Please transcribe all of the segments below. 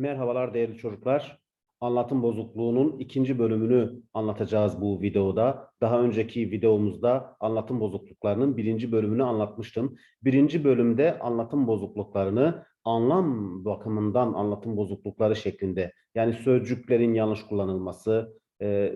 Merhabalar değerli çocuklar. Anlatım bozukluğunun ikinci bölümünü anlatacağız bu videoda. Daha önceki videomuzda anlatım bozukluklarının birinci bölümünü anlatmıştım. Birinci bölümde anlatım bozukluklarını anlam bakımından anlatım bozuklukları şeklinde yani sözcüklerin yanlış kullanılması, e,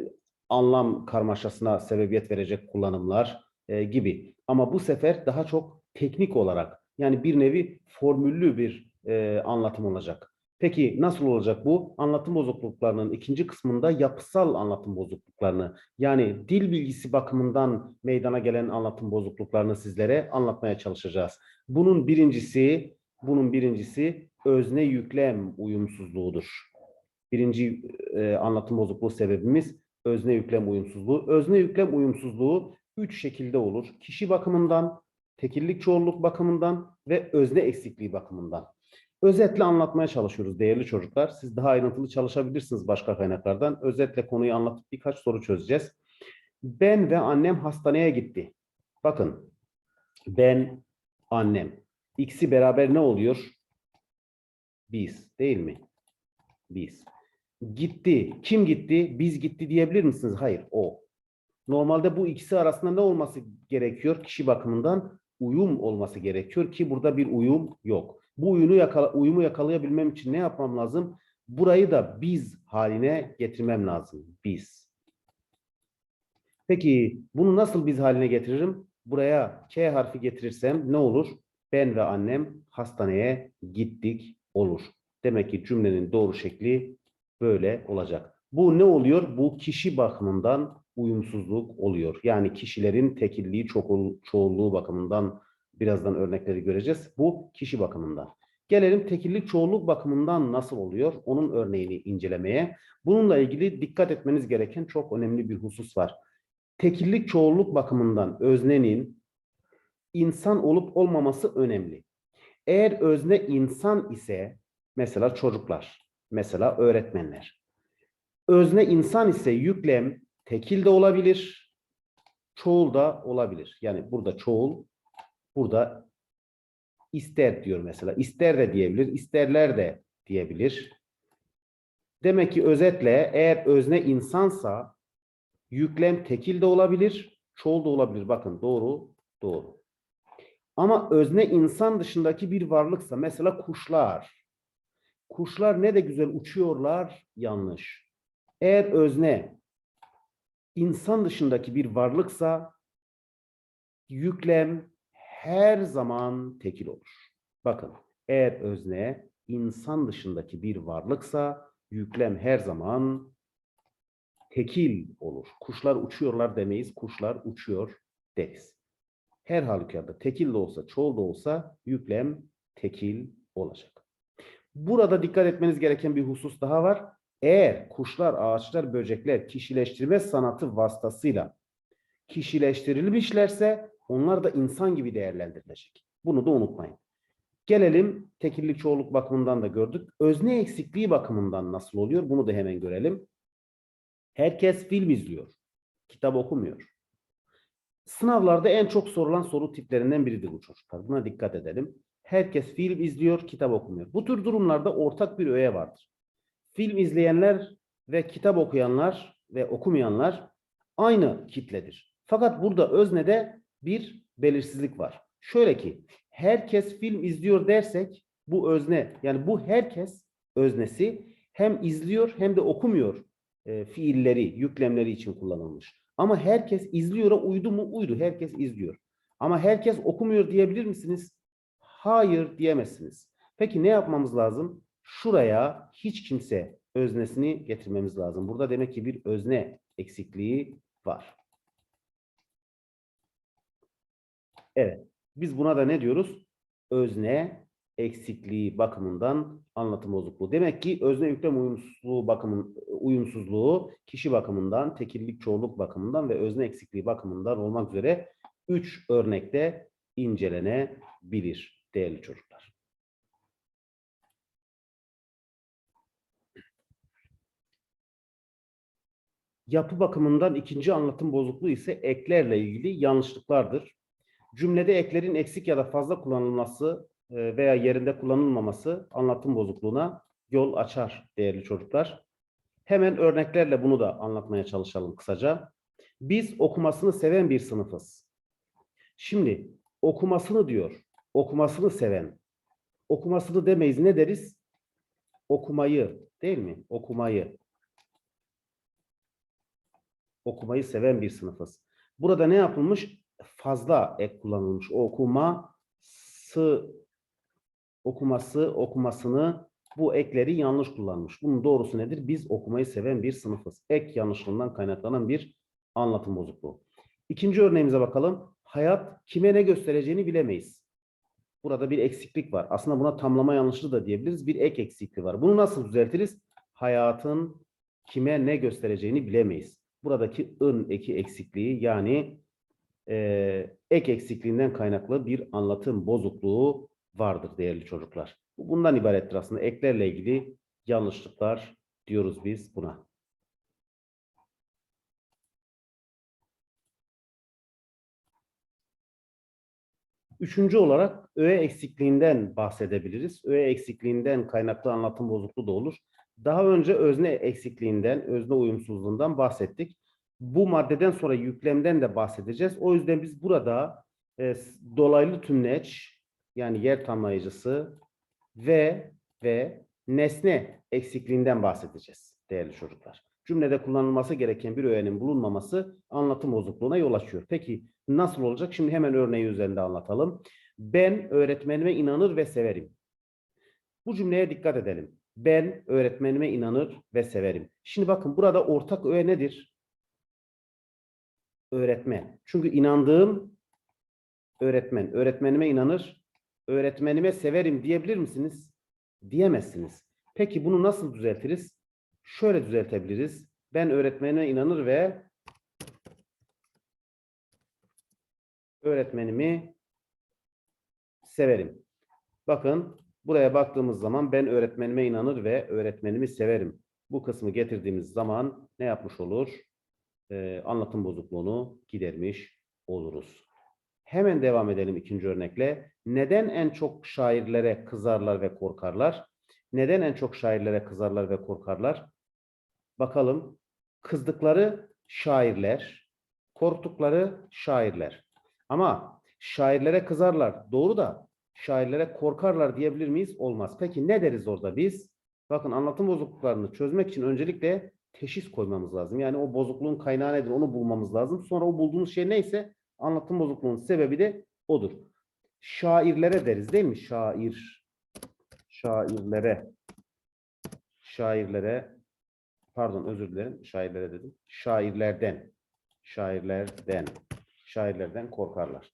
anlam karmaşasına sebebiyet verecek kullanımlar e, gibi. Ama bu sefer daha çok teknik olarak yani bir nevi formüllü bir e, anlatım olacak. Peki nasıl olacak bu? Anlatım bozukluklarının ikinci kısmında yapısal anlatım bozukluklarını yani dil bilgisi bakımından meydana gelen anlatım bozukluklarını sizlere anlatmaya çalışacağız. Bunun birincisi, bunun birincisi özne yüklem uyumsuzluğudur. Birinci e, anlatım bozukluğu sebebimiz özne yüklem uyumsuzluğu. Özne yüklem uyumsuzluğu üç şekilde olur. Kişi bakımından, tekillik çoğulluk bakımından ve özne eksikliği bakımından. Özetle anlatmaya çalışıyoruz değerli çocuklar. Siz daha ayrıntılı çalışabilirsiniz başka kaynaklardan. Özetle konuyu anlatıp birkaç soru çözeceğiz. Ben ve annem hastaneye gitti. Bakın. Ben, annem. İkisi beraber ne oluyor? Biz, değil mi? Biz. Gitti. Kim gitti? Biz gitti diyebilir misiniz? Hayır, o. Normalde bu ikisi arasında ne olması gerekiyor? Kişi bakımından uyum olması gerekiyor ki burada bir uyum yok. Bu uyumu, yakala, uyumu yakalayabilmem için ne yapmam lazım? Burayı da biz haline getirmem lazım. Biz. Peki bunu nasıl biz haline getiririm? Buraya K harfi getirirsem ne olur? Ben ve annem hastaneye gittik olur. Demek ki cümlenin doğru şekli böyle olacak. Bu ne oluyor? Bu kişi bakımından uyumsuzluk oluyor. Yani kişilerin tekilliği, çoğulluğu bakımından birazdan örnekleri göreceğiz. Bu kişi bakımından. Gelelim tekillik çoğulluk bakımından nasıl oluyor? Onun örneğini incelemeye. Bununla ilgili dikkat etmeniz gereken çok önemli bir husus var. Tekillik çoğulluk bakımından öznenin insan olup olmaması önemli. Eğer özne insan ise mesela çocuklar, mesela öğretmenler. Özne insan ise yüklem tekil de olabilir, çoğul da olabilir. Yani burada çoğul, burada ister diyor mesela. İster de diyebilir, isterler de diyebilir. Demek ki özetle eğer özne insansa yüklem tekil de olabilir, çoğul da olabilir. Bakın doğru, doğru. Ama özne insan dışındaki bir varlıksa mesela kuşlar. Kuşlar ne de güzel uçuyorlar, yanlış. Eğer özne insan dışındaki bir varlıksa yüklem her zaman tekil olur. Bakın eğer özne insan dışındaki bir varlıksa yüklem her zaman tekil olur. Kuşlar uçuyorlar demeyiz, kuşlar uçuyor deriz. Her halükarda tekil de olsa, çoğul da olsa yüklem tekil olacak. Burada dikkat etmeniz gereken bir husus daha var. Eğer kuşlar, ağaçlar, böcekler kişileştirme sanatı vasıtasıyla kişileştirilmişlerse onlar da insan gibi değerlendirilecek. Bunu da unutmayın. Gelelim tekillik çoğulluk bakımından da gördük. Özne eksikliği bakımından nasıl oluyor? Bunu da hemen görelim. Herkes film izliyor. Kitap okumuyor. Sınavlarda en çok sorulan soru tiplerinden biridir bu çocuklar. Buna dikkat edelim. Herkes film izliyor, kitap okumuyor. Bu tür durumlarda ortak bir öğe vardır. Film izleyenler ve kitap okuyanlar ve okumayanlar aynı kitledir. Fakat burada öznede bir belirsizlik var. Şöyle ki herkes film izliyor dersek bu özne yani bu herkes öznesi hem izliyor hem de okumuyor e, fiilleri, yüklemleri için kullanılmış. Ama herkes izliyora uydu mu? Uydu. Herkes izliyor. Ama herkes okumuyor diyebilir misiniz? Hayır diyemezsiniz. Peki ne yapmamız lazım? Şuraya hiç kimse öznesini getirmemiz lazım. Burada demek ki bir özne eksikliği var. Evet. Biz buna da ne diyoruz? Özne eksikliği bakımından anlatım bozukluğu. Demek ki özne yüklem uyumsuzluğu bakımın uyumsuzluğu kişi bakımından, tekillik çoğunluk bakımından ve özne eksikliği bakımından olmak üzere üç örnekte incelenebilir değerli çocuklar. Yapı bakımından ikinci anlatım bozukluğu ise eklerle ilgili yanlışlıklardır. Cümlede eklerin eksik ya da fazla kullanılması e, veya yerinde kullanılmaması anlatım bozukluğuna yol açar değerli çocuklar. Hemen örneklerle bunu da anlatmaya çalışalım kısaca. Biz okumasını seven bir sınıfız. Şimdi okumasını diyor. Okumasını seven. Okumasını demeyiz ne deriz? Okumayı değil mi? Okumayı. Okumayı seven bir sınıfız. Burada ne yapılmış? Fazla ek kullanılmış. Okuması, okuması, okumasını bu ekleri yanlış kullanmış. Bunun doğrusu nedir? Biz okumayı seven bir sınıfız. Ek yanlışlığından kaynaklanan bir anlatım bozukluğu. İkinci örneğimize bakalım. Hayat kime ne göstereceğini bilemeyiz. Burada bir eksiklik var. Aslında buna tamlama yanlışlığı da diyebiliriz. Bir ek eksikliği var. Bunu nasıl düzeltiriz? Hayatın kime ne göstereceğini bilemeyiz. Buradaki ın eki eksikliği yani e, ek eksikliğinden kaynaklı bir anlatım bozukluğu vardır değerli çocuklar. Bu bundan ibarettir aslında. Eklerle ilgili yanlışlıklar diyoruz biz buna. Üçüncü olarak öğe eksikliğinden bahsedebiliriz. Öğe eksikliğinden kaynaklı anlatım bozukluğu da olur. Daha önce özne eksikliğinden, özne uyumsuzluğundan bahsettik. Bu maddeden sonra yüklemden de bahsedeceğiz. O yüzden biz burada e, dolaylı tümleç yani yer tamlayıcısı ve ve nesne eksikliğinden bahsedeceğiz değerli çocuklar. Cümlede kullanılması gereken bir öğenin bulunmaması anlatım bozukluğuna yol açıyor. Peki nasıl olacak? Şimdi hemen örneği üzerinde anlatalım. Ben öğretmenime inanır ve severim. Bu cümleye dikkat edelim. Ben öğretmenime inanır ve severim. Şimdi bakın burada ortak öğe nedir? Öğretmen. Çünkü inandığım öğretmen. Öğretmenime inanır, öğretmenime severim diyebilir misiniz? Diyemezsiniz. Peki bunu nasıl düzeltiriz? Şöyle düzeltebiliriz. Ben öğretmenime inanır ve öğretmenimi severim. Bakın buraya baktığımız zaman ben öğretmenime inanır ve öğretmenimi severim. Bu kısmı getirdiğimiz zaman ne yapmış olur? Anlatım bozukluğunu gidermiş oluruz. Hemen devam edelim ikinci örnekle. Neden en çok şairlere kızarlar ve korkarlar? Neden en çok şairlere kızarlar ve korkarlar? Bakalım. Kızdıkları şairler, korktukları şairler. Ama şairlere kızarlar. Doğru da şairlere korkarlar diyebilir miyiz? Olmaz. Peki ne deriz orada biz? Bakın anlatım bozukluklarını çözmek için öncelikle teşhis koymamız lazım. Yani o bozukluğun kaynağı nedir onu bulmamız lazım. Sonra o bulduğumuz şey neyse anlatım bozukluğunun sebebi de odur. Şairlere deriz değil mi? Şair. Şairlere. Şairlere. Pardon özür dilerim. Şairlere dedim. Şairlerden. Şairlerden. Şairlerden korkarlar.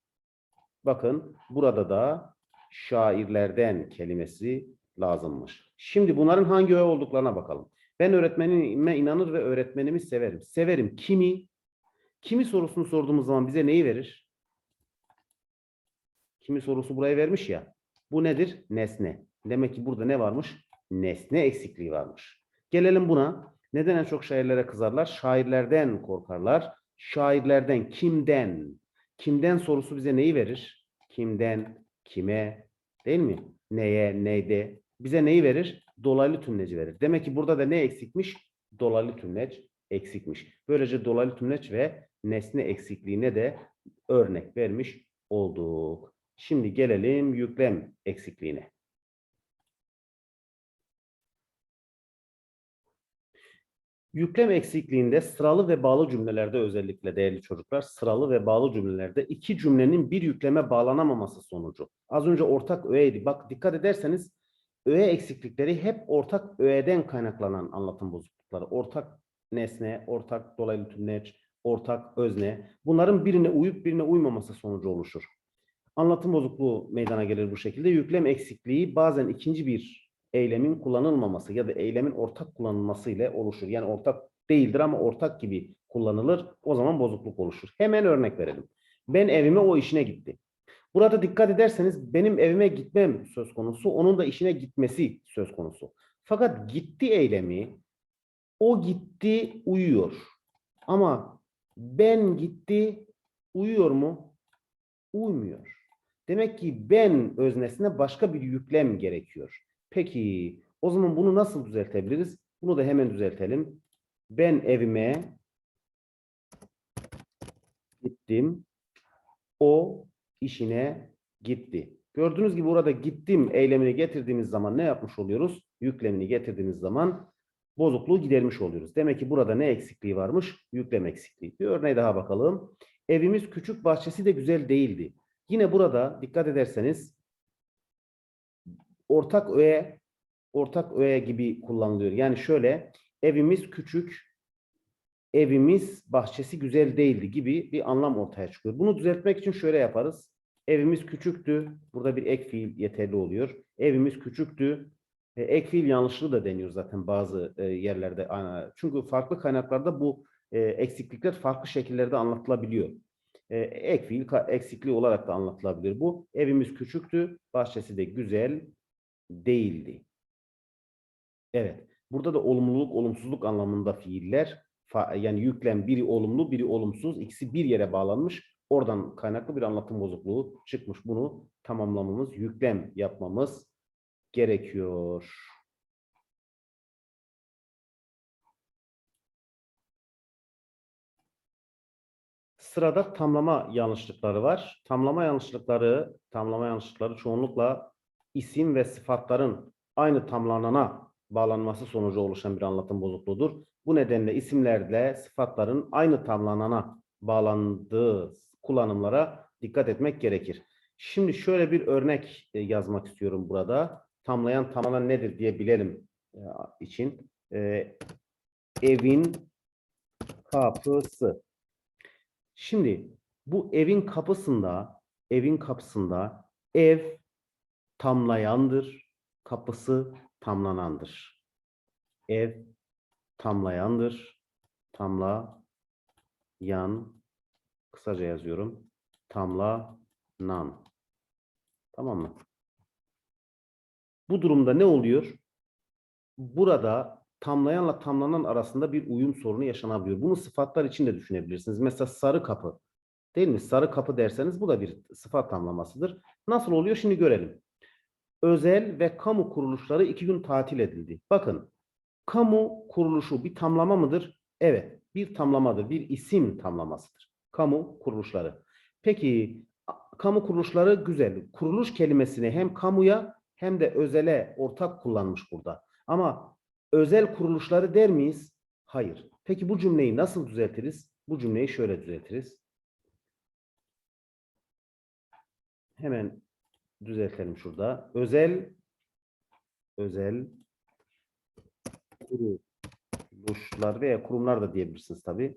Bakın burada da şairlerden kelimesi lazımmış. Şimdi bunların hangi öğe olduklarına bakalım. Ben öğretmenime inanır ve öğretmenimi severim. Severim. Kimi? Kimi sorusunu sorduğumuz zaman bize neyi verir? Kimi sorusu buraya vermiş ya. Bu nedir? Nesne. Demek ki burada ne varmış? Nesne eksikliği varmış. Gelelim buna. Neden en çok şairlere kızarlar? Şairlerden korkarlar. Şairlerden kimden? Kimden sorusu bize neyi verir? Kimden, kime, değil mi? Neye, neyde? Bize neyi verir? Dolaylı tümleci verir. Demek ki burada da ne eksikmiş? Dolaylı tümleç eksikmiş. Böylece dolaylı tümleç ve nesne eksikliğine de örnek vermiş olduk. Şimdi gelelim yüklem eksikliğine. Yüklem eksikliğinde sıralı ve bağlı cümlelerde özellikle değerli çocuklar sıralı ve bağlı cümlelerde iki cümlenin bir yükleme bağlanamaması sonucu. Az önce ortak öğeydi. Bak dikkat ederseniz öğe eksiklikleri hep ortak öğeden kaynaklanan anlatım bozuklukları. Ortak nesne, ortak dolaylı tümleç, ortak özne. Bunların birine uyup birine uymaması sonucu oluşur. Anlatım bozukluğu meydana gelir bu şekilde. Yüklem eksikliği bazen ikinci bir eylemin kullanılmaması ya da eylemin ortak kullanılması ile oluşur. Yani ortak değildir ama ortak gibi kullanılır. O zaman bozukluk oluşur. Hemen örnek verelim. Ben evime o işine gitti. Burada dikkat ederseniz benim evime gitmem söz konusu, onun da işine gitmesi söz konusu. Fakat gitti eylemi, o gitti uyuyor. Ama ben gitti uyuyor mu? Uymuyor. Demek ki ben öznesine başka bir yüklem gerekiyor. Peki O zaman bunu nasıl düzeltebiliriz? Bunu da hemen düzeltelim. Ben evime gittim. O işine gitti. Gördüğünüz gibi burada gittim eylemini getirdiğimiz zaman ne yapmış oluyoruz? Yüklemini getirdiğimiz zaman bozukluğu gidermiş oluyoruz. Demek ki burada ne eksikliği varmış? Yüklem eksikliği. Bir örneğe daha bakalım. Evimiz küçük bahçesi de güzel değildi. Yine burada dikkat ederseniz ortak öğe ortak öğe gibi kullanılıyor. Yani şöyle evimiz küçük evimiz bahçesi güzel değildi gibi bir anlam ortaya çıkıyor. Bunu düzeltmek için şöyle yaparız. Evimiz küçüktü. Burada bir ek fiil yeterli oluyor. Evimiz küçüktü. E, ek fiil yanlışlığı da deniyor zaten bazı e, yerlerde. Çünkü farklı kaynaklarda bu e, eksiklikler farklı şekillerde anlatılabiliyor. Ek fiil eksikliği olarak da anlatılabilir bu. Evimiz küçüktü. Bahçesi de güzel değildi. Evet. Burada da olumluluk, olumsuzluk anlamında fiiller yani yüklem biri olumlu, biri olumsuz, ikisi bir yere bağlanmış. Oradan kaynaklı bir anlatım bozukluğu çıkmış. Bunu tamamlamamız, yüklem yapmamız gerekiyor. Sırada tamlama yanlışlıkları var. Tamlama yanlışlıkları, tamlama yanlışlıkları çoğunlukla isim ve sıfatların aynı tamlanana bağlanması sonucu oluşan bir anlatım bozukluğudur. Bu nedenle isimlerle sıfatların aynı tamlanana bağlandığı kullanımlara dikkat etmek gerekir. Şimdi şöyle bir örnek e, yazmak istiyorum burada. Tamlayan tamlanan nedir diye bilelim e, için. E, evin kapısı. Şimdi bu evin kapısında, evin kapısında ev tamlayandır, kapısı tamlanandır. Ev tamlayandır, tamlayan, kısaca yazıyorum, tamlanan. Tamam mı? Bu durumda ne oluyor? Burada tamlayanla tamlanan arasında bir uyum sorunu yaşanabiliyor. Bunu sıfatlar için de düşünebilirsiniz. Mesela sarı kapı. Değil mi? Sarı kapı derseniz bu da bir sıfat tamlamasıdır. Nasıl oluyor? Şimdi görelim. Özel ve kamu kuruluşları iki gün tatil edildi. Bakın, kamu kuruluşu bir tamlama mıdır? Evet, bir tamlamadır. Bir isim tamlamasıdır. Kamu kuruluşları. Peki, kamu kuruluşları güzel. Kuruluş kelimesini hem kamuya hem de özele ortak kullanmış burada. Ama özel kuruluşları der miyiz? Hayır. Peki bu cümleyi nasıl düzeltiriz? Bu cümleyi şöyle düzeltiriz. Hemen düzeltelim şurada. Özel özel kuruluşlar veya kurumlar da diyebilirsiniz tabii.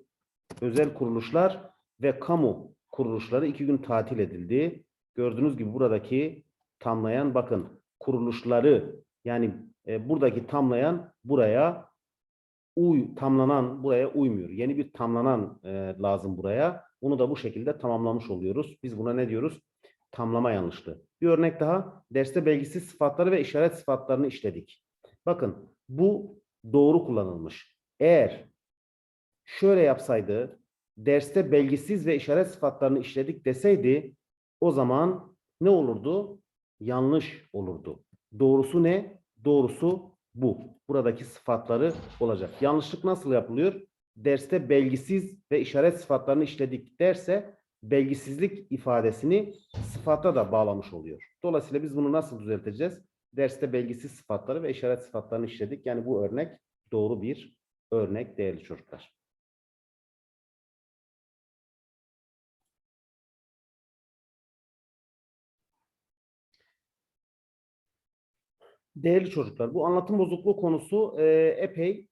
Özel kuruluşlar ve kamu kuruluşları iki gün tatil edildi. Gördüğünüz gibi buradaki tamlayan bakın kuruluşları yani e, buradaki tamlayan buraya uy tamlanan buraya uymuyor. Yeni bir tamlanan e, lazım buraya. Onu da bu şekilde tamamlamış oluyoruz. Biz buna ne diyoruz? Tamlama yanlışlığı. Bir örnek daha. Derste belgisiz sıfatları ve işaret sıfatlarını işledik. Bakın bu doğru kullanılmış. Eğer şöyle yapsaydı derste belgisiz ve işaret sıfatlarını işledik deseydi o zaman ne olurdu? Yanlış olurdu. Doğrusu ne? Doğrusu bu. Buradaki sıfatları olacak. Yanlışlık nasıl yapılıyor? Derste belgisiz ve işaret sıfatlarını işledik derse belgisizlik ifadesini sıfata da bağlamış oluyor. Dolayısıyla biz bunu nasıl düzelteceğiz? Derste belgisiz sıfatları ve işaret sıfatlarını işledik. Yani bu örnek doğru bir örnek değerli çocuklar. Değerli çocuklar, bu anlatım bozukluğu konusu epey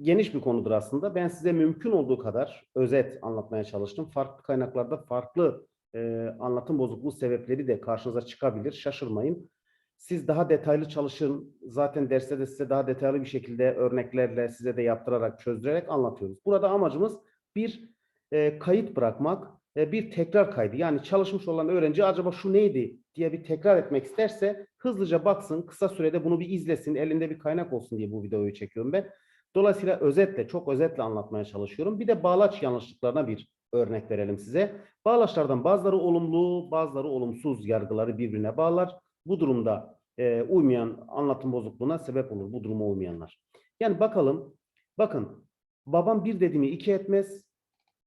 geniş bir konudur aslında. Ben size mümkün olduğu kadar özet anlatmaya çalıştım. Farklı kaynaklarda farklı e, anlatım bozukluğu sebepleri de karşınıza çıkabilir. Şaşırmayın. Siz daha detaylı çalışın. Zaten derste de size daha detaylı bir şekilde örneklerle size de yaptırarak, çözdürerek anlatıyoruz. Burada amacımız bir e, kayıt bırakmak, e, bir tekrar kaydı. Yani çalışmış olan öğrenci acaba şu neydi diye bir tekrar etmek isterse hızlıca baksın, kısa sürede bunu bir izlesin, elinde bir kaynak olsun diye bu videoyu çekiyorum ben. Dolayısıyla özetle, çok özetle anlatmaya çalışıyorum. Bir de bağlaç yanlışlıklarına bir örnek verelim size. Bağlaçlardan bazıları olumlu, bazıları olumsuz yargıları birbirine bağlar. Bu durumda e, uymayan anlatım bozukluğuna sebep olur bu duruma uymayanlar. Yani bakalım, bakın babam bir dediğimi iki etmez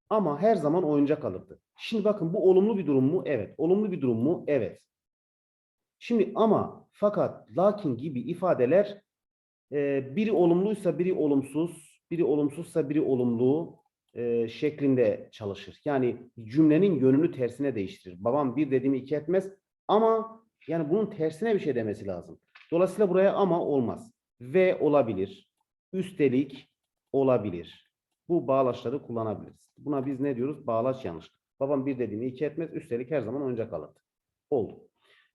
ama her zaman oyuncak alırdı. Şimdi bakın bu olumlu bir durum mu? Evet. Olumlu bir durum mu? Evet. Şimdi ama fakat lakin gibi ifadeler e, biri olumluysa biri olumsuz, biri olumsuzsa biri olumlu e, şeklinde çalışır. Yani cümlenin yönünü tersine değiştirir. Babam bir dediğimi iki etmez ama yani bunun tersine bir şey demesi lazım. Dolayısıyla buraya ama olmaz. Ve olabilir. Üstelik olabilir. Bu bağlaçları kullanabiliriz. Buna biz ne diyoruz? Bağlaç yanlış. Babam bir dediğimi iki etmez. Üstelik her zaman oyuncak alırdı. Oldu.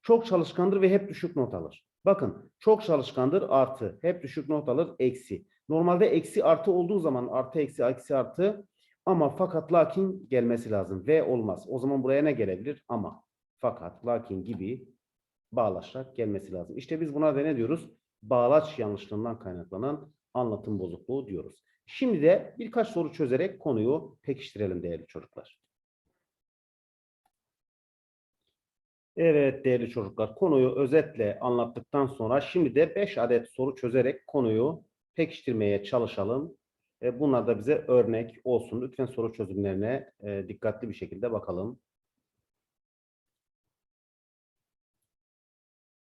Çok çalışkandır ve hep düşük not alır. Bakın çok çalışkandır artı. Hep düşük not alır eksi. Normalde eksi artı olduğu zaman artı eksi eksi artı ama fakat lakin gelmesi lazım. Ve olmaz. O zaman buraya ne gelebilir? Ama fakat lakin gibi bağlaçlar gelmesi lazım. İşte biz buna da ne diyoruz? Bağlaç yanlışlığından kaynaklanan anlatım bozukluğu diyoruz. Şimdi de birkaç soru çözerek konuyu pekiştirelim değerli çocuklar. Evet değerli çocuklar konuyu özetle anlattıktan sonra şimdi de 5 adet soru çözerek konuyu pekiştirmeye çalışalım. E, Bunlar da bize örnek olsun. Lütfen soru çözümlerine e, dikkatli bir şekilde bakalım.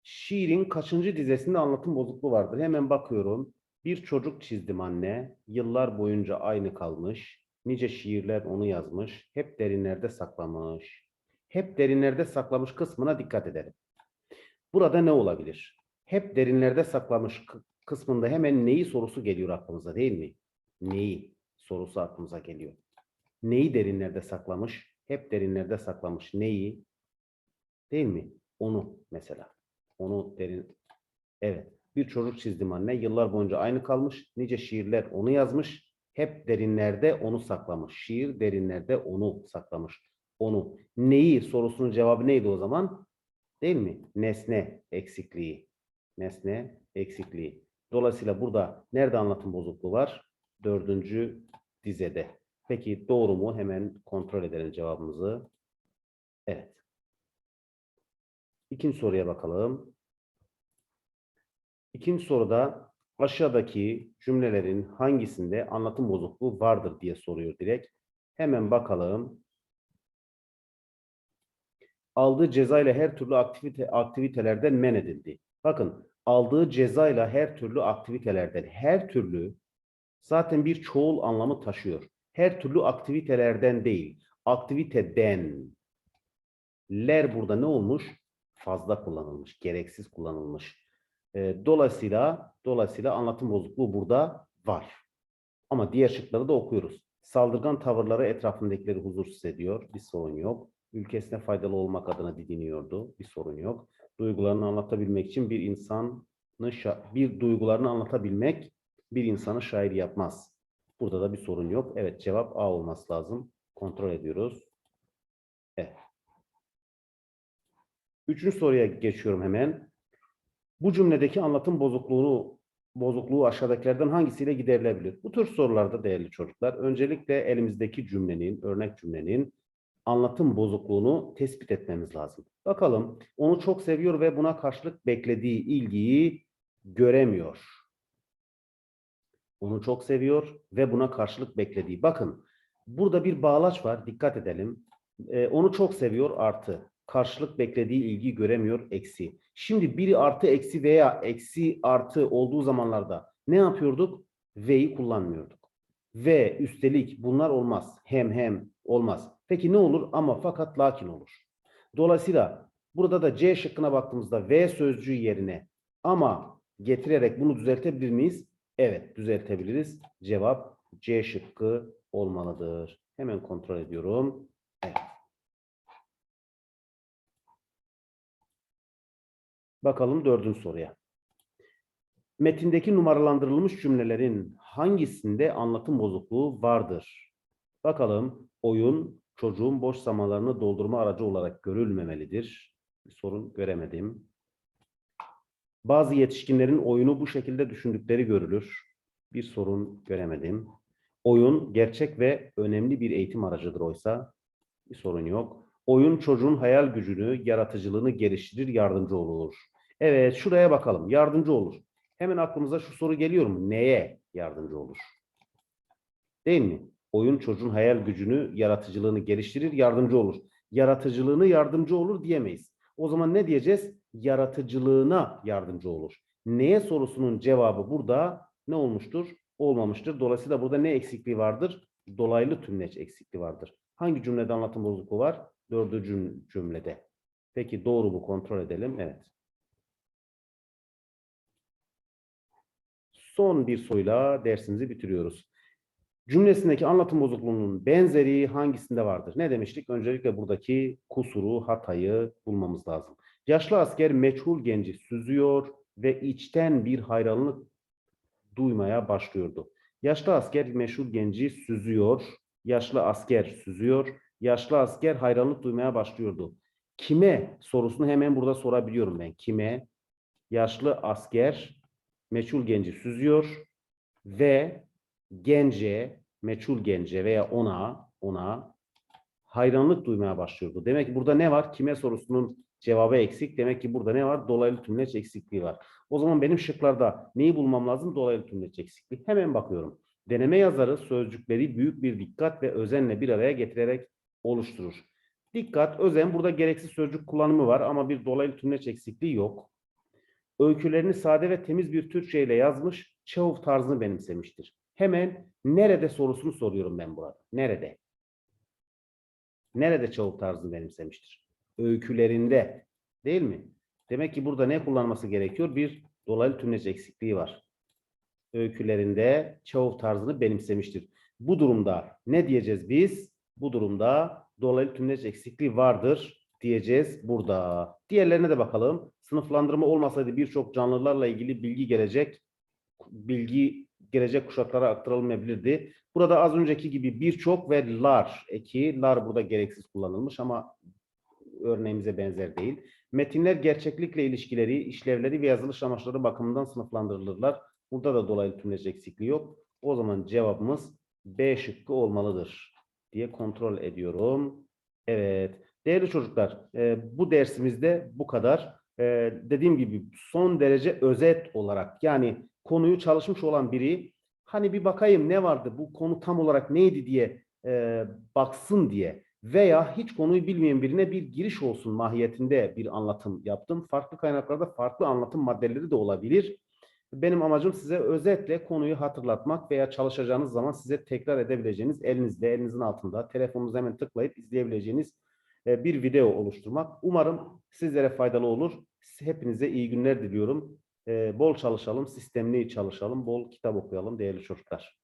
Şiirin kaçıncı dizesinde anlatım bozukluğu vardır? Hemen bakıyorum. Bir çocuk çizdim anne. Yıllar boyunca aynı kalmış. Nice şiirler onu yazmış. Hep derinlerde saklamış. Hep derinlerde saklamış kısmına dikkat edelim. Burada ne olabilir? Hep derinlerde saklamış kı- kısmında hemen neyi sorusu geliyor aklımıza değil mi? Neyi sorusu aklımıza geliyor. Neyi derinlerde saklamış? Hep derinlerde saklamış. Neyi? Değil mi? Onu mesela. Onu derin. Evet. Bir çocuk çizdim anne. Yıllar boyunca aynı kalmış. Nice şiirler onu yazmış. Hep derinlerde onu saklamış. Şiir derinlerde onu saklamış. Onu. Neyi sorusunun cevabı neydi o zaman? Değil mi? Nesne eksikliği. Nesne eksikliği. Dolayısıyla burada nerede anlatım bozukluğu var? Dördüncü dizede. Peki doğru mu? Hemen kontrol edelim cevabımızı. Evet. İkinci soruya bakalım. İkinci soruda aşağıdaki cümlelerin hangisinde anlatım bozukluğu vardır diye soruyor direkt. Hemen bakalım. Aldığı cezayla her türlü aktivite aktivitelerden men edildi. Bakın aldığı cezayla her türlü aktivitelerden her türlü zaten bir çoğul anlamı taşıyor. Her türlü aktivitelerden değil, aktiviteden. Ler burada ne olmuş? Fazla kullanılmış, gereksiz kullanılmış. Ee, dolayısıyla dolayısıyla anlatım bozukluğu burada var. Ama diğer şıkları da okuyoruz. Saldırgan tavırları etrafındakileri huzursuz ediyor. Bir sorun yok. Ülkesine faydalı olmak adına didiniyordu. Bir sorun yok. Duygularını anlatabilmek için bir insanı bir duygularını anlatabilmek bir insanı şair yapmaz. Burada da bir sorun yok. Evet cevap A olması lazım. Kontrol ediyoruz. Evet. Üçüncü soruya geçiyorum hemen. Bu cümledeki anlatım bozukluğunu bozukluğu aşağıdakilerden hangisiyle giderilebilir? Bu tür sorularda değerli çocuklar öncelikle elimizdeki cümlenin, örnek cümlenin anlatım bozukluğunu tespit etmemiz lazım. Bakalım onu çok seviyor ve buna karşılık beklediği ilgiyi göremiyor. Onu çok seviyor ve buna karşılık beklediği. Bakın burada bir bağlaç var. Dikkat edelim. Ee, onu çok seviyor artı. Karşılık beklediği ilgiyi göremiyor eksi. Şimdi biri artı eksi veya eksi artı olduğu zamanlarda ne yapıyorduk? Ve'yi kullanmıyorduk. Ve üstelik bunlar olmaz. Hem hem olmaz. Peki ne olur? Ama fakat lakin olur. Dolayısıyla burada da C şıkkına baktığımızda V sözcüğü yerine ama getirerek bunu düzeltebilir miyiz? Evet düzeltebiliriz. Cevap C şıkkı olmalıdır. Hemen kontrol ediyorum. Evet. Bakalım dördüncü soruya. Metindeki numaralandırılmış cümlelerin hangisinde anlatım bozukluğu vardır? Bakalım oyun çocuğun boş zamanlarını doldurma aracı olarak görülmemelidir. Bir sorun göremedim. Bazı yetişkinlerin oyunu bu şekilde düşündükleri görülür. Bir sorun göremedim. Oyun gerçek ve önemli bir eğitim aracıdır oysa bir sorun yok. Oyun çocuğun hayal gücünü, yaratıcılığını geliştirir, yardımcı olur. Evet şuraya bakalım. Yardımcı olur. Hemen aklımıza şu soru geliyor mu? Neye yardımcı olur? Değil mi? Oyun çocuğun hayal gücünü, yaratıcılığını geliştirir, yardımcı olur. Yaratıcılığını yardımcı olur diyemeyiz. O zaman ne diyeceğiz? Yaratıcılığına yardımcı olur. Neye sorusunun cevabı burada ne olmuştur? Olmamıştır. Dolayısıyla burada ne eksikliği vardır? Dolaylı tümleç eksikliği vardır. Hangi cümlede anlatım bozukluğu var? Dördüncü cüm- cümlede. Peki doğru mu? Kontrol edelim. Evet. Son bir soruyla dersimizi bitiriyoruz. Cümlesindeki anlatım bozukluğunun benzeri hangisinde vardır? Ne demiştik? Öncelikle buradaki kusuru, hatayı bulmamız lazım. Yaşlı asker meçhul genci süzüyor ve içten bir hayranlık duymaya başlıyordu. Yaşlı asker meşhur genci süzüyor. Yaşlı asker süzüyor. Yaşlı asker hayranlık duymaya başlıyordu. Kime sorusunu hemen burada sorabiliyorum ben. Kime? Yaşlı asker meçhul genci süzüyor ve gence, meçhul gence veya ona, ona hayranlık duymaya başlıyordu. Demek ki burada ne var? Kime sorusunun cevabı eksik. Demek ki burada ne var? Dolaylı tümleç eksikliği var. O zaman benim şıklarda neyi bulmam lazım? Dolaylı tümleç eksikliği. Hemen bakıyorum. Deneme yazarı sözcükleri büyük bir dikkat ve özenle bir araya getirerek oluşturur. Dikkat, özen burada gereksiz sözcük kullanımı var ama bir dolaylı tümleç eksikliği yok. Öykülerini sade ve temiz bir Türkçe ile yazmış, Çehov tarzını benimsemiştir. Hemen nerede sorusunu soruyorum ben burada. Nerede? Nerede Çehov tarzını benimsemiştir? Öykülerinde. Değil mi? Demek ki burada ne kullanması gerekiyor? Bir dolaylı tümleç eksikliği var. Öykülerinde Çehov tarzını benimsemiştir. Bu durumda ne diyeceğiz biz? Bu durumda dolaylı tümleç eksikliği vardır diyeceğiz burada. Diğerlerine de bakalım. Sınıflandırma olmasaydı birçok canlılarla ilgili bilgi gelecek bilgi gelecek kuşaklara aktarılmayabilirdi. Burada az önceki gibi birçok ve lar eki, lar burada gereksiz kullanılmış ama örneğimize benzer değil. Metinler gerçeklikle ilişkileri, işlevleri ve yazılış amaçları bakımından sınıflandırılırlar. Burada da dolaylı tümleç eksikliği yok. O zaman cevabımız B şıkkı olmalıdır diye kontrol ediyorum. Evet. Değerli çocuklar, e, bu dersimizde bu kadar. E, dediğim gibi son derece özet olarak yani konuyu çalışmış olan biri hani bir bakayım ne vardı bu konu tam olarak neydi diye e, baksın diye veya hiç konuyu bilmeyen birine bir giriş olsun mahiyetinde bir anlatım yaptım. Farklı kaynaklarda farklı anlatım maddeleri de olabilir. Benim amacım size özetle konuyu hatırlatmak veya çalışacağınız zaman size tekrar edebileceğiniz elinizde, elinizin altında, telefonunuza hemen tıklayıp izleyebileceğiniz e, bir video oluşturmak. Umarım sizlere faydalı olur. Hepinize iyi günler diliyorum. Bol çalışalım, sistemli çalışalım, bol kitap okuyalım değerli çocuklar.